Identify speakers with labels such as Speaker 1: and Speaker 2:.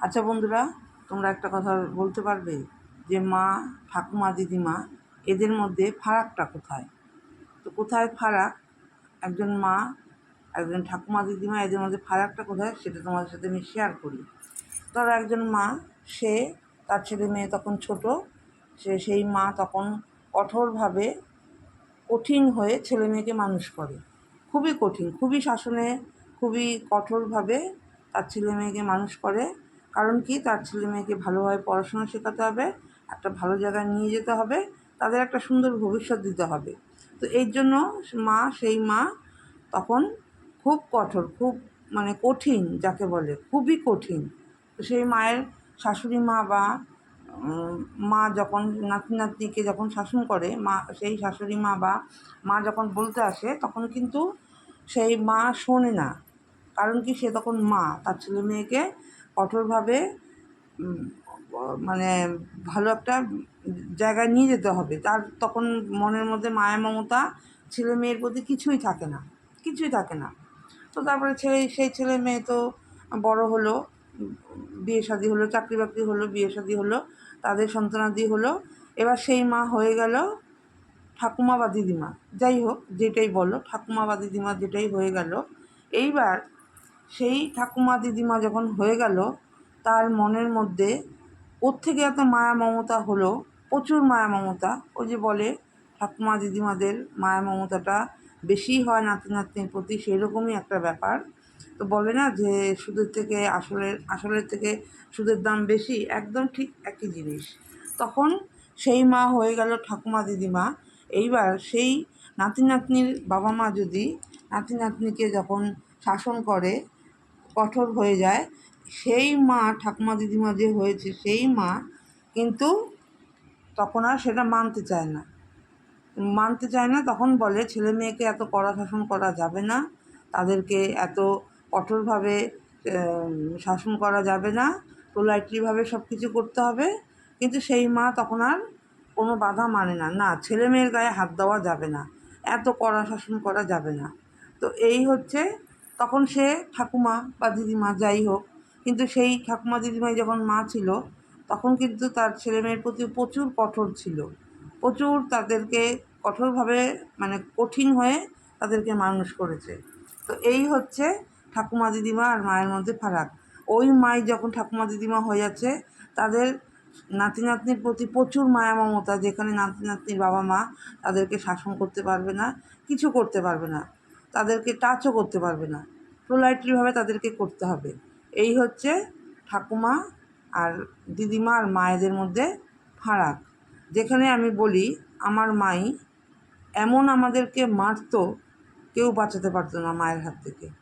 Speaker 1: আচ্ছা বন্ধুরা, তোমরা একটা কথা বলতে পারবে যে মা, ঠাকুমা, দিদিমা, এদের মধ্যে ফারাকটা কোথায়? তো কোথায় ফারাক? একজন মা, একজন ঠাকুমা, দিদিমা, এদের মধ্যে ফারাকটা কোথায় সেটা তোমাদের সাথে আমি শেয়ার করি। ধরো একজন মা, সে তার ছেলে মেয়ে তখন ছোট, সে সেই মা তখন কঠোরভাবে কঠিন হয়ে ছেলে মেয়েকে মানুষ করে। খুবই কঠিন, খুবই শাসনে খুবই কঠোরভাবে তার ছেলে মেয়েকে মানুষ করে। কারণ কি? তার ছেলে মেয়েকে ভালোভাবে পড়াশোনা শেখাতে হবে, একটা ভালো জায়গায় নিয়ে যেতে হবে, তাদের একটা সুন্দর ভবিষ্যৎ দিতে হবে। তো এই জন্য মা, সেই মা তখন খুব কঠোর, খুব মানে কঠিন যাকে বলে, খুবই কঠিন। তো সেই মায়ের শাশুড়ি মা বা মা যখন নাতি নাতনিকে যখন শাসন করে, মা, সেই শাশুড়ি মা বা মা যখন বলতে আসে, তখন কিন্তু সেই মা শোনে না। কারণ কি? সে তখন মা, তার ছেলে মেয়েকে কঠোরভাবে মানে ভালো একটা জায়গায় নিয়ে যেতে হবে। তার তখন মনের মধ্যে মায়া মমতা, ছেলে মেয়ের প্রতি কিছুই থাকে না, কিছুই থাকে না। তো তারপরে ছেলে, সেই ছেলে মেয়ে তো বড় হলো, বিয়ে শাদি হলো, চাকরি বাকরি হলো, বিয়ে শাদি হলো, তাদের সন্তানাদি হলো। এবার সেই মা হয়ে গেল ঠাকুমা বা দিদিমা। যাই হোক, যেটাই বলো, ঠাকুমা বা দিদিমা যেটাই হয়ে গেল। এইবার সেই ঠাকুমা দিদিমা যখন হয়ে গেল, তার মনের মধ্যে ওর থেকে এত মায়া মমতা হলো, প্রচুর মায়া মমতা। ও যে বলে, ঠাকুমা দিদিমাদের মায়া মমতাটা বেশিই হয় নাতি নাতনির প্রতি সেই রকমই একটা ব্যাপার। তো বলে না যে, সুদের থেকে আসলের আসলের থেকে সুদের দাম বেশি, একদম ঠিক একই জিনিস। তখন সেই মা হয়ে গেল ঠাকুমা দিদিমা। এইবার সেই নাতি নাতনির বাবা মা যদি নাতি নাতনিকে যখন শাসন করে কঠোর হয়ে যায়। সেই মা ঠাকুমা দিদিমা যে হয়েছে সেই মা কিন্তু তখন আর সেটা মানতে চায় না। মানতে চায় না, তখন বলে, ছেলে মেয়েকে এত কড়া শাসন করা যাবে না। তাদেরকে এত কঠোরভাবে শাসন করা যাবে না। পোলাইটলিভাবে সব কিছু করতে হবে। কিন্তু সেই মা তখন আর কোনো বাধা মানে না। না, ছেলে মেয়ের গায়ে হাত দেওয়া যাবে না। এত কড়া শাসন করা যাবে না। তো এই হচ্ছে তখন সে ঠাকুমা বা দিদিমা যাই হোক, কিন্তু সেই ঠাকুমা দিদিমাই যখন মা ছিল, তখন কিন্তু তার ছেলে মেয়ের প্রতি প্রচুর কঠোর ছিল। প্রচুর তাদেরকে কঠোরভাবে মানে কঠিন হয়ে তাদেরকে মানুষ করেছে। তো এই হচ্ছে ঠাকুমা দিদিমা আর মায়ের মধ্যে ফারাক। ওই মাই যখন ঠাকুমা দিদিমা হয়ে যাচ্ছে, তাদের নাতি নাতনির প্রতি প্রচুর মায়া মমতা, যেখানে নাতি নাতনির বাবা মা তাদেরকে শাসন করতে পারবে না, কিছু করতে পারবে না। তাদেরকে টাচও করতে পারবে না। পোলাইটলিভাবে তাদেরকে করতে হবে। এই হচ্ছে ঠাকুমা আর দিদিমা আর মায়েদের মধ্যে ফারাক। যেখানে আমি বলি, আমার মাই এমন আমাদেরকে মারত, কেউ বাঁচাতে পারতো না মায়ের হাত থেকে।